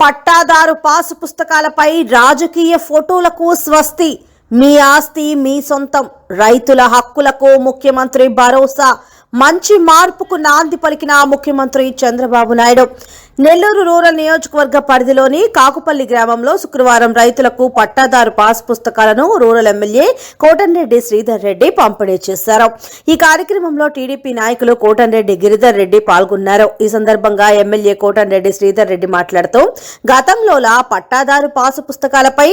పట్టాదారు పాసు పుస్తకాలపై రాజకీయ ఫోటోలకు స్వస్తి. మీ ఆస్తి మీ సొంతం. రైతుల హక్కులకు ముఖ్యమంత్రి భరోసా. మంచి మార్పుకు నాంది పలికిన ముఖ్యమంత్రి చంద్రబాబు నాయుడు. నెల్లూరు రూరల్ నియోజకవర్గ పరిధిలోని కాకుపల్లి గ్రామంలో శుక్రవారం రైతులకు పట్టాదారు పాస్ పుస్తకాలను రూరల్ ఎమ్మెల్యే కోటన్రెడ్డి శ్రీధర్ రెడ్డి పంపిణీ చేశారు. ఈ కార్యక్రమంలో టీడీపీ నాయకులు కోటన్రెడ్డి గిరిధర్ రెడ్డి పాల్గొన్నారు. ఈ సందర్భంగా ఎమ్మెల్యే కోటన్రెడ్డి శ్రీధర్ రెడ్డి మాట్లాడుతూ గతంలోలా పట్టాదారు పాసు పుస్తకాలపై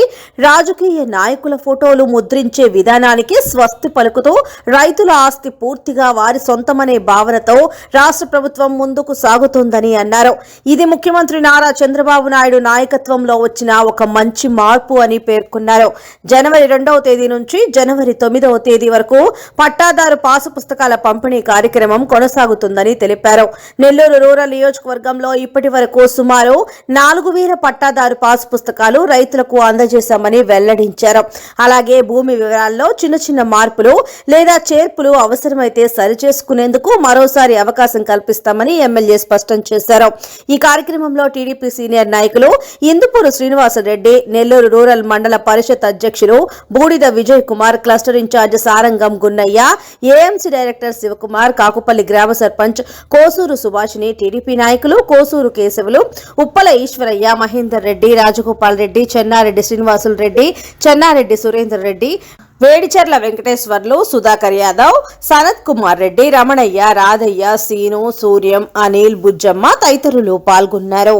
రాజకీయ నాయకుల ఫోటోలు ముద్రించే విధానానికి స్వస్తి పలుకుతూ రైతుల ఆస్తి పూర్తిగా వారి సొంతమనే భావనతో రాష్ట్ర ప్రభుత్వం ముందుకు సాగుతోందని అన్నారు. ఇది ముఖ్యమంత్రి నారా చంద్రబాబు నాయుడు నాయకత్వంలో వచ్చిన ఒక మంచి మార్పు అని పేర్కొన్నారు. జనవరి రెండవ తేదీ నుంచి జనవరి తొమ్మిదవ తేదీ వరకు పట్టాదారు పాసు పుస్తకాల పంపిణీ కార్యక్రమం కొనసాగుతుందని తెలిపారు. నెల్లూరు రూరల్ నియోజకవర్గంలో ఇప్పటి వరకు సుమారు నాలుగు వేల పట్టాదారు పాసు పుస్తకాలు రైతులకు అందజేశామని వెల్లడించారు. అలాగే భూమి వివరాల్లో చిన్న చిన్న మార్పులు లేదా చేర్పులు అవసరమైతే సరిచేసుకునేందుకు మరోసారి అవకాశం కల్పిస్తామని ఎమ్మెల్యే స్పష్టం చేశారు. ఇక కార్యక్రమంలో టీడీపీ సీనియర్ నాయకులు ఇందుపూరు శ్రీనివాసరెడ్డి నెల్లూరు రూరల్ మండల పరిషత్ అధ్యక్షులు Budida Vijay Kumar cluster incharge Sarangam Gunnaiah AMC director Sivakumar Kakupalli గ్రామ సర్పంచ్ కోసూరు సుభాషిని టీడీపీ నాయకులు కోసూరు కేశవులు ఉప్పల ఈశ్వరయ్య మహేందర్ రెడ్డి రాజగోపాల్ రెడ్డి చెన్నారెడ్డి శ్రీనివాసులు రెడ్డి చెన్నారెడ్డి సురేందర్ రెడ్డి వేడిచర్ల వెంకటేశ్వర్లు సుధాకర్ యాదవ్ సనత్ కుమార్ రెడ్డి రమణయ్య రాధయ్య సీను సూర్యం అనిల్ బుజ్జమ్మ తదితరులు పాల్గొన్నారు.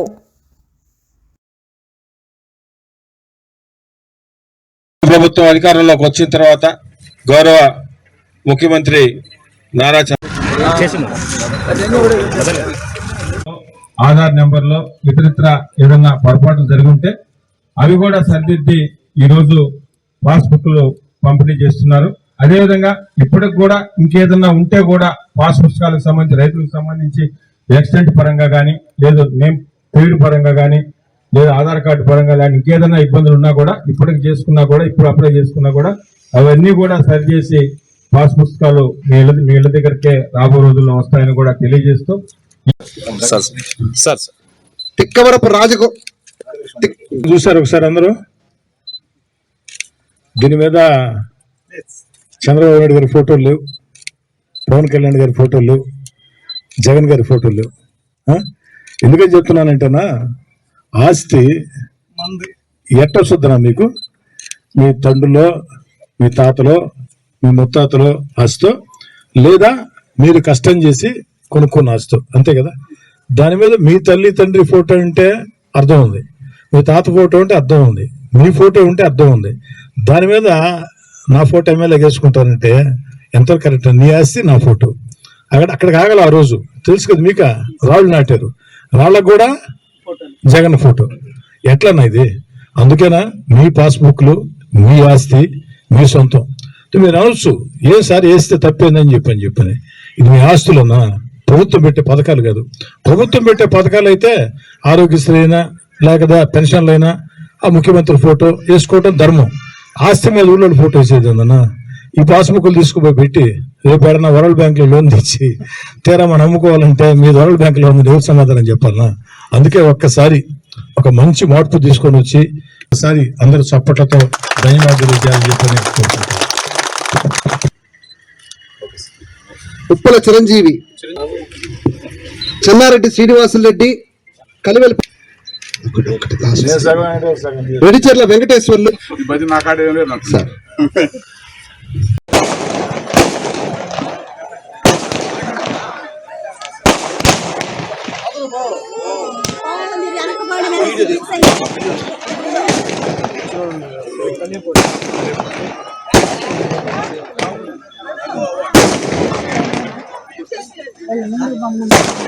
ప్రభుత్వం అధికారంలోకి వచ్చిన తర్వాత గౌరవ ముఖ్యమంత్రి నారా ఆధార్ నెంబర్లో ఇతరిత్ర ఏదైనా పొరపాట్లు జరిగి ఉంటే అవి కూడా సరిదిద్ది ఈరోజు పాస్బుక్లు పంపిణీ చేస్తున్నారు. అదేవిధంగా ఇప్పటికి కూడా ఇంకేదన్నా ఉంటే కూడా పాస్ పుస్తకాలకు సంబంధించి రైతులకు సంబంధించి యాక్సిడెంట్ పరంగా కానీ లేదు నేమ్ పేరు పరంగా కానీ లేదా ఆధార్ కార్డు పరంగా కానీ ఇంకేదైనా ఇబ్బందులు ఉన్నా కూడా ఇప్పటికి చేసుకున్నా కూడా ఇప్పుడు అప్లై చేసుకున్నా కూడా అవన్నీ కూడా సరిచేసి పాస్ పుస్తకాలు మీ ఇళ్ళ మీ ఇళ్ళ దగ్గరికే రాబో రోజుల్లో వస్తాయని కూడా తెలియజేస్తూ సార్ సార్. తిక్కవరపు రాజకు చూసారు ఒకసారి అందరూ. దీని మీద చంద్రబాబు నాయుడు గారి ఫోటోలు లేవు. పవన్ కళ్యాణ్ గారి ఫోటోలు లేవు. జగన్ గారి ఫోటోలు లేవు? ఎందుకని చెప్తున్నానంటేనా ఆస్తి ఎట్ట వస్తుందనా మీకు? మీ తండ్రిలో మీ తాతలో మీ ముత్తాతలో ఆస్తో లేదా మీరు కష్టం చేసి కొనుక్కున్న ఆస్తో అంతే కదా? దాని మీద మీ తల్లి తండ్రి ఫోటో ఉంటే అర్థం ఉంది. మీ తాత ఫోటో ఉంటే అర్థం ఉంది. మీ ఫోటో ఉంటే అర్థం ఉంది. దాని మీద నా ఫోటో ఎమ్మెల్యే వేసుకుంటానంటే ఎంత కరెక్ట్ నీ ఆస్తి నా ఫోటో. అక్కడ అక్కడికి ఆగల ఆ రోజు. తెలుసు కదా మీక? రాళ్ళు నాటారు. రాళ్ళకు కూడా జగన్ ఫోటో. ఎట్లన్నా ఇది? అందుకేనా మీ పాస్బుక్లు మీ ఆస్తి మీ సొంతం. మీరు అనొచ్చు ఏ సార్ వేస్తే తప్పేందని చెప్పని చెప్పని. ఇది మీ ఆస్తులన్నా. ప్రభుత్వం పెట్టే పథకాలు కాదు. ప్రభుత్వం పెట్టే పథకాలు అయితే ఆరోగ్యశ్రీ అయినా లేకపోతే పెన్షన్లు అయినా ఆ ముఖ్యమంత్రి ఫోటో వేసుకోవటం ధర్మం. ఆస్తి మీద ఊళ్ళో ఫోటో వేసేది ఏందన్నా? ఈ పాస్బుక్లు తీసుకుపోయి పెట్టి రేపు వరల్డ్ బ్యాంక్లో లోన్ తెచ్చి తీరా మనం అమ్ముకోవాలంటే మీ వరల్డ్ బ్యాంక్లో ఉంది ఎవరు సమాధానం చెప్పాలనా? అందుకే ఒక్కసారి ఒక మంచి మార్పు తీసుకొని వచ్చి ఒకసారి అందరు చప్పట్లతో ధన్యవాదాలు చేయాలని చెప్పని ఉప్పల చిరంజీవి చెన్నారెడ్డి శ్రీనివాసులు రెడ్డి కలివెల్ ఒకటి ఒకటి వెడిచెర్ల వెంకటేశ్వర్లు సార్. ముందు